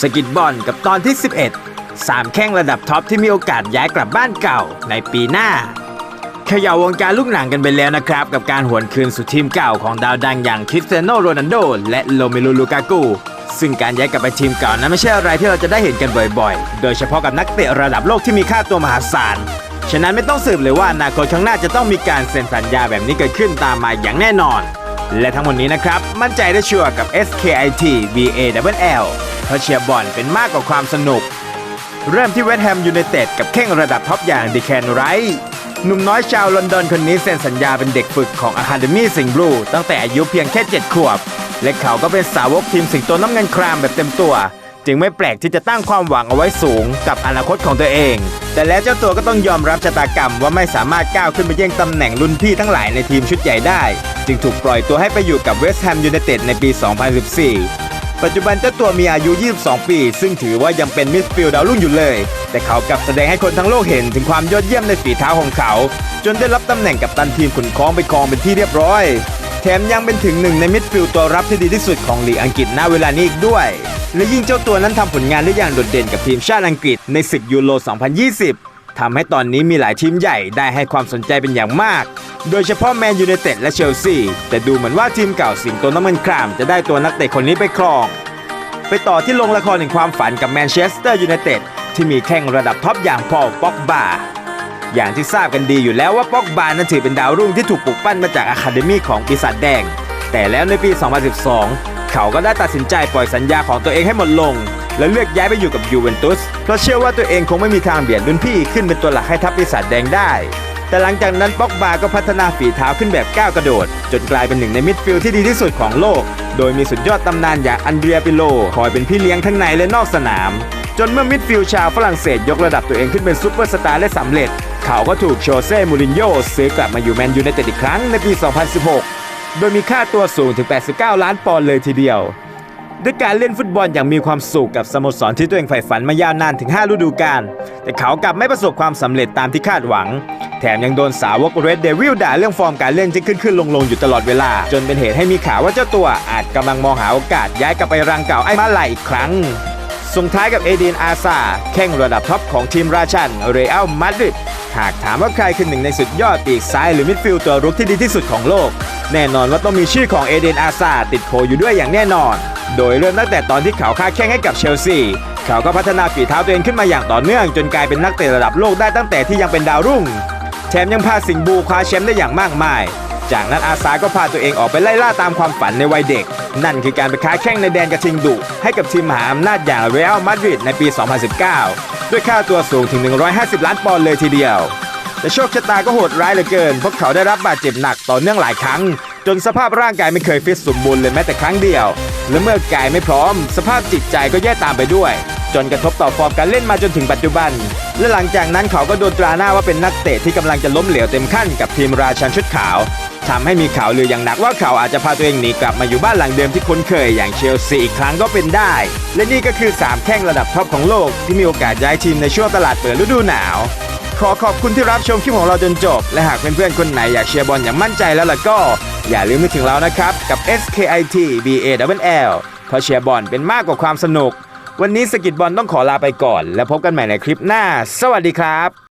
สกิดบอลกับตอนที่ 11สามแข้งระดับท็อปที่มีโอกาสย้ายกลับบ้านเก่าในปีหน้าเขย่าวงการลูกหนังกันไปแล้วนะครับ กับการหวนคืนสู่ทีมเก่าของดาวดังอย่างคริสเตียโนโรนัลโดและโรเมโลลูกากูซึ่งการย้ายกลับไปทีมเก่านั้นไม่ใช่อะไรที่เราจะได้เห็นกันบ่อยๆ โดยเฉพาะกับนักเตะระดับโลกที่มีค่าตัวมหาศาลฉะนั้นไม่ต้องสืบเลยว่าอนาคตข้างหน้าจะต้องมีการเซ็นสัญญาแบบนี้เกิดขึ้นตามมาอย่างแน่นอน และทั้งหมดนี้นะครับมั่นใจได้ชัวร์กับ SKIT BALL เพราะเชียร์บอลเป็นมากกว่าความสนุก เริ่มที่เวสต์แฮมยูไนเต็ดกับแข้งระดับท็อปอย่างดิแคนไรท์หนุ่มน้อยชาวลอนดอนคนนี้เซ็นสัญญาเป็นเด็กฝึกของ Academy สิงห์บลูตั้งแต่อายุเพียงแค่ 7 ขวบ และเขาก็เป็นสาวกทีมสิงโตน้ำเงินครามแบบเต็มตัว จึงไม่แปลกที่จะตั้งความหวังเอาไว้สูงกับอนาคตของตัวเอง แต่แล้วเจ้าตัวก็ต้องยอมรับชะตากรรมว่าไม่สามารถก้าวขึ้นไปแย่งตำแหน่งรุ่นพี่ทั้งหลายในทีมชุดใหญ่ได้ จึงถูกปล่อยตัวให้ไปอยู่กับเวสต์แฮมยูไนเต็ดในปี 2014 ปัจจุบันเจ้าตัวมีอายุ 22 ปี ซึ่งถือว่ายังเป็นมิดฟิลด์ดาวรุ่งอยู่เลย แต่เขากลับแสดงให้คนทั้งโลกเห็นถึงความยอดเยี่ยมในฝีเท้าของเขา จนได้รับตำแหน่งกับตันทีมขุนคล้องไปครองเป็นที่เรียบร้อย แถมยังเป็นถึงหนึ่งในมิดฟิลด์ตัวรับที่ดีที่สุดของลีกอังกฤษณเวลานี้อีกด้วย และยิ่งเจ้าตัวนั้นทำผลงานได้อย่างโดดเด่นกับทีมชาติอังกฤษในศึกยูโร 2020 ทำให้ตอนนี้มีหลายทีมใหญ่ได้ให้ความสนใจเป็นอย่างมาก โดยเฉพาะแมนยูไนเต็ดและเชลซีแต่ดูเหมือนว่าทีมเก่าสิงโตน้ำมันครามจะได้ตัวนักเตะคนนี้ไปครอง ไปต่อที่โรงละครแห่งความฝันกับแมนเชสเตอร์ยูไนเต็ดที่มีแข้งระดับท็อปอย่างพอลป็อกบาอย่างที่ทราบกันดีอยู่แล้วว่าป็อกบานั้นถือเป็นดาวรุ่งที่ถูกปลุกปั้นมาจากอะคาเดมีของปีศาจแดง แต่แล้วในปี 2012 เขาก็ได้ตัดสินใจปล่อยสัญญาของตัวเองให้หมดลง และเลือกย้ายไปอยู่กับยูเวนตุสเพราะเชื่อว่าตัวเองคงไม่มีทางเบียดรุ่นพี่ขึ้นเป็นตัวหลักให้ทัพปีศาจแดงได้ แต่หลังจากนั้นป็อกบาก็พัฒนาฝีเท้าขึ้นแบบก้าวกระโดด จนกลายเป็นหนึ่งในมิดฟิลด์ที่ดีที่สุดของโลก โดยมีสุดยอดตำนานอย่างอันเดรียปิโลคอยเป็นพี่เลี้ยงทั้งในและนอกสนาม จนเมื่อมิดฟิลด์ชาวฝรั่งเศสยกระดับตัวเองขึ้นเป็นซูเปอร์สตาร์ได้สำเร็จ เขาก็ถูกโชเซ่ มูรินโญ่ซื้อกลับมาอยู่แมนยูไนเต็ดอีกครั้งในปี 2016 โดยมีค่าตัวสูงถึง 89 ล้านปอนด์เลยทีเดียว ด้วยการเล่นฟุตบอลอย่างมีความสุขกับสโมสรที่ตัวเองใฝ่ฝันมายาวนานถึง 5 ฤดูกาล แต่เขากลับไม่ประสบความสำเร็จตามที่คาดหวัง แถมยังโดนสาวกเรดเดวิลด่าเรื่องฟอร์มการเล่นที่ขึ้นขึ้นลงลงอยู่ตลอดเวลา จนเป็นเหตุให้มีข่าวว่าเจ้าตัวอาจกำลังมองหาโอกาสย้ายกลับไปรังเก่าไอ้มาลายอีกครั้ง ส่งท้ายกับเอเดนอาซาแข้งระดับท็อปของทีมราชันเรอัลมาดริดหากถามว่าใครคือหนึ่งในสุดยอดปีกซ้ายหรือมิดฟิลด์ตัวรุกที่ดีที่สุดของโลก แน่นอนว่าต้องมีชื่อของเอเดนอาซาติดโผอยู่ด้วยอย่างแน่นอน โดยเริ่มตั้งแต่ตอนที่เขาค้าแข้งให้กับเชลซีเขาก็พัฒนาฝีเท้าตัวเองขึ้นมาอย่างต่อเนื่อง จนกลายเป็นนักเตะระดับโลกได้ตั้งแต่ที่ยังเป็นดาวรุ่ง แถมยังพาสิงห์บูคว้าแชมป์ได้อย่างมากมาย จากนั้นอาซาก็พาตัวเองออกไปไล่ล่าตามความฝันในวัยเด็ก นั่นคือการไปค้าแข้งในแดนกระทิงดุ ให้กับทีมมหาอำนาจอย่างเรอัลมาดริดในปี 2019 ด้วยค่าตัวสูงถึง 150 ล้านปอนด์เลยทีเดียวแต่โชคชะตาก็โหดร้ายเหลือเกิน เพราะเขาได้รับบาดเจ็บหนักต่อเนื่องหลายครั้ง จนสภาพร่างกายไม่เคยฟิตสมบูรณ์เลยแม้แต่ครั้งเดียว และเมื่อกายไม่พร้อม สภาพจิตใจก็แย่ตามไปด้วย จนกระทบต่อฟอร์มการเล่นมาจนถึงปัจจุบัน และหลังจากนั้นเขาก็โดนตราหน้าว่าเป็นนักเตะที่กำลังจะล้มเหลวเต็มขั้นกับทีมราชันชุดขาวทำให้มีข่าวลืออย่างหนักว่าเขาอาจจะพาตัวเองหนีกลับมาอยู่บ้านหลังเดิมที่คุ้นเคยอย่างเชลซีอีกครั้งก็เป็นได้ และนี่ก็คือ 3 แข้งระดับท็อปของโลกที่มีโอกาสย้ายทีมในช่วงตลาดเปิดฤดูหนาว ขอขอบคุณที่รับชมคลิปของเราจนจบ และหากเพื่อนๆคนไหนอยากเชียร์บอลอย่างมั่นใจแล้วล่ะก็ อย่าลืมนึกถึงเรานะครับ กับ SKIT B A W L เพราะเชียร์บอลเป็นมากกว่าความสนุก วันนี้สกิดบอลต้องขอลาไปก่อน แล้วพบกันใหม่ในคลิปหน้า สวัสดีครับ